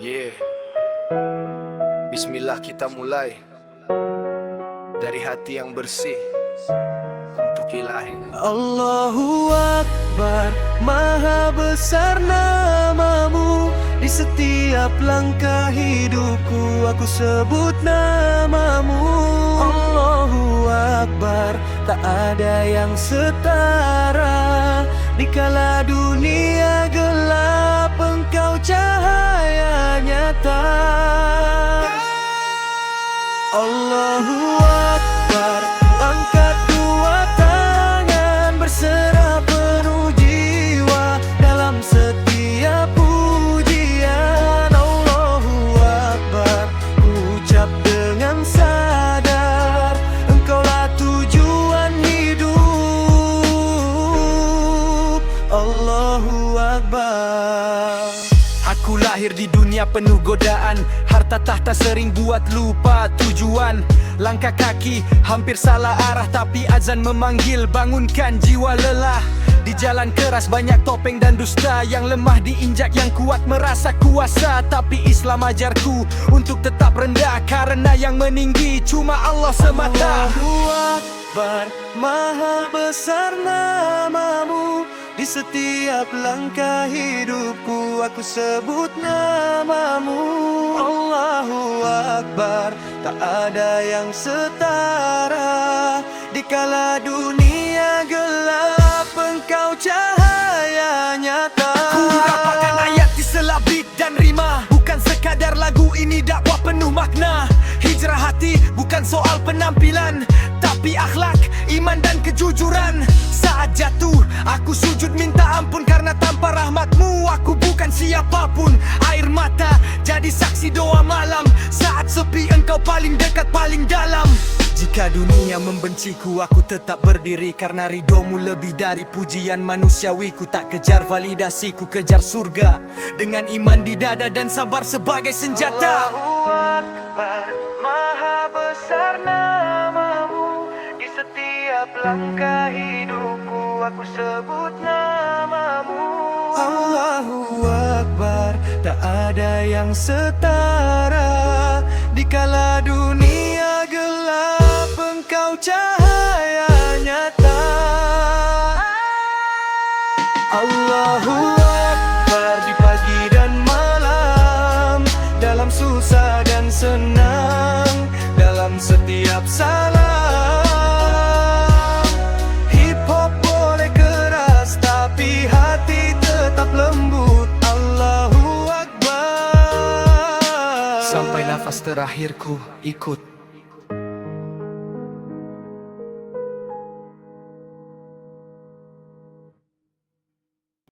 Yeah. Bismillah kita mulai dari hati yang bersih untuk ilahi. Allahu Akbar Maha besar namamu Di setiap langkah hidupku Aku sebut namamu Allahu Akbar Tak ada yang setara Di kala dunia gelap Aku lahir di dunia penuh godaan. Harta tahta sering buat lupa tujuan. Langkah kaki hampir salah arah Tapi azan memanggil bangunkan jiwa lelah. Di jalan keras banyak topeng dan dusta. Yang lemah diinjak yang kuat merasa kuasa. Tapi Islam ajarku untuk tetap rendah. Karena yang meninggi cuma Allah semata. Allahu Akbar Maha besar namamu di setiap langkah hidupku aku sebut namamu. Allahu Akbar Tak ada yang setara. Di kala dunia gelap Engkau cahaya nyata. Ku dapatkan ayat di selabit dan rima. Bukan sekadar lagu ini dakwah penuh makna. Hijrah hati bukan soal penampilan Tapi akhlak, iman dan kejujuran. Saat jatuh, aku sujud minta ampun Karena tanpa rahmatmu aku bukan siapapun. Air mata jadi saksi doa malam. Saat sepi engkau paling dekat paling dalam. Jika dunia membenciku, aku tetap berdiri Karena ridomu lebih dari pujian manusiawi. Ku tak kejar validasi, ku kejar surga. Dengan iman di dada dan sabar sebagai senjata. Allahu Akbar, maha besar namamu. Di setiap langkah hidupku, aku sebut namamu. Allahu Akbar, tak ada yang setara. Di kala dunia gelap, engkau cahaya nyata. Allahu Akbar di pagi dan malam. Dalam susah dan senang Dalam setiap salam Sampailah faster terakhirku ikut.